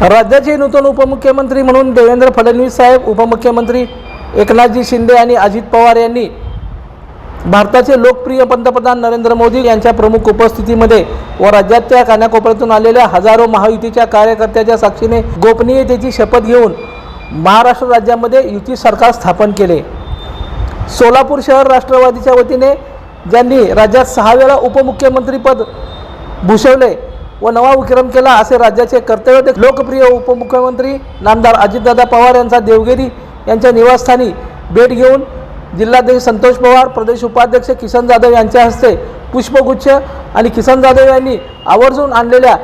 राज्याचे नूतन उपमुख्यमंत्री म्हणून देवेंद्र फडणवीस साहेब उपमुख्यमंत्री एकनाथजी शिंदे आणि अजित पवार यांनी भारताचे लोकप्रिय पंतप्रधान नरेंद्र मोदी यांच्या प्रमुख उपस्थितीमध्ये व राज्याच्या कानाकोपऱ्यातून आलेल्या हजारो महायुतीच्या कार्यकर्त्याच्या साक्षीने गोपनीयतेची शपथ घेऊन महाराष्ट्र राज्यामध्ये युती सरकार स्थापन केले. सोलापूर शहर राष्ट्रवादीच्या वतीने ज्यांनी राज्यात सहा वेळा उपमुख्यमंत्रीपद भूषवले व नवा विक्रम केला असे राज्याचे कर्तव्य लोकप्रिय उपमुख्यमंत्री नामदार अजितदादा पवार यांचा देवगिरी यांच्या निवासस्थानी भेट घेऊन जिल्हाध्यक्ष संतोष पवार प्रदेश उपाध्यक्ष किसन जाधव यांच्या हस्ते पुष्पगुच्छ आणि किसन जाधव यांनी आवर्जून आणलेल्या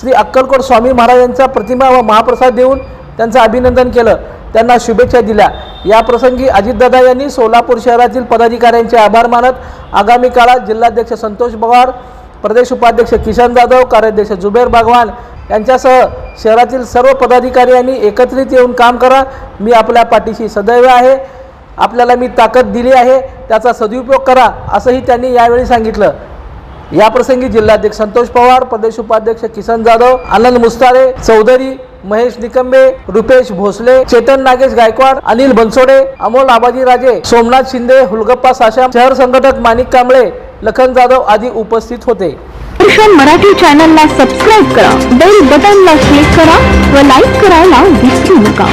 श्री अक्कलकोट स्वामी महाराजांचा प्रतिमा व महाप्रसाद देऊन त्यांचं अभिनंदन केलं. त्यांना शुभेच्छा दिल्या. या प्रसंगी अजितदादा यांनी सोलापूर शहरातील पदाधिकाऱ्यांचे आभार मानत आगामी काळात जिल्हाध्यक्ष संतोष पवार प्रदेश उपाध्यक्ष किशन जाधव कार्याध्यक्ष जुबेर बागवान यांच्यासह शहरातील सर्व पदाधिकारी यांनी एकत्रित येऊन काम करा. मी आपल्या पाठीशी सदैव आहे. आपल्याला मी ताकद दिली आहे. त्याचा सदुपयोग करा असंही त्यांनी यावेळी सांगितलं. या प्रसंगी जिल्हाध्यक्ष संतोष पवार प्रदेश उपाध्यक्ष किसन जाधव आनंद मुस्तारे चौधरी महेश निकंबे रुपेश भोसले चेतन नागेश गायकवाड अनिल बनसोडे अमोल आबाजी राजे सोमनाथ शिंदे हुलगप्पा साशम शहर संघटक माणिक कांबळे लखन जाधव आदी उपस्थित होते. दर्शन मराठी चॅनलला सबस्क्राईब करा बेल बटनला क्लिक करा व लाईक करायला विसरू नका.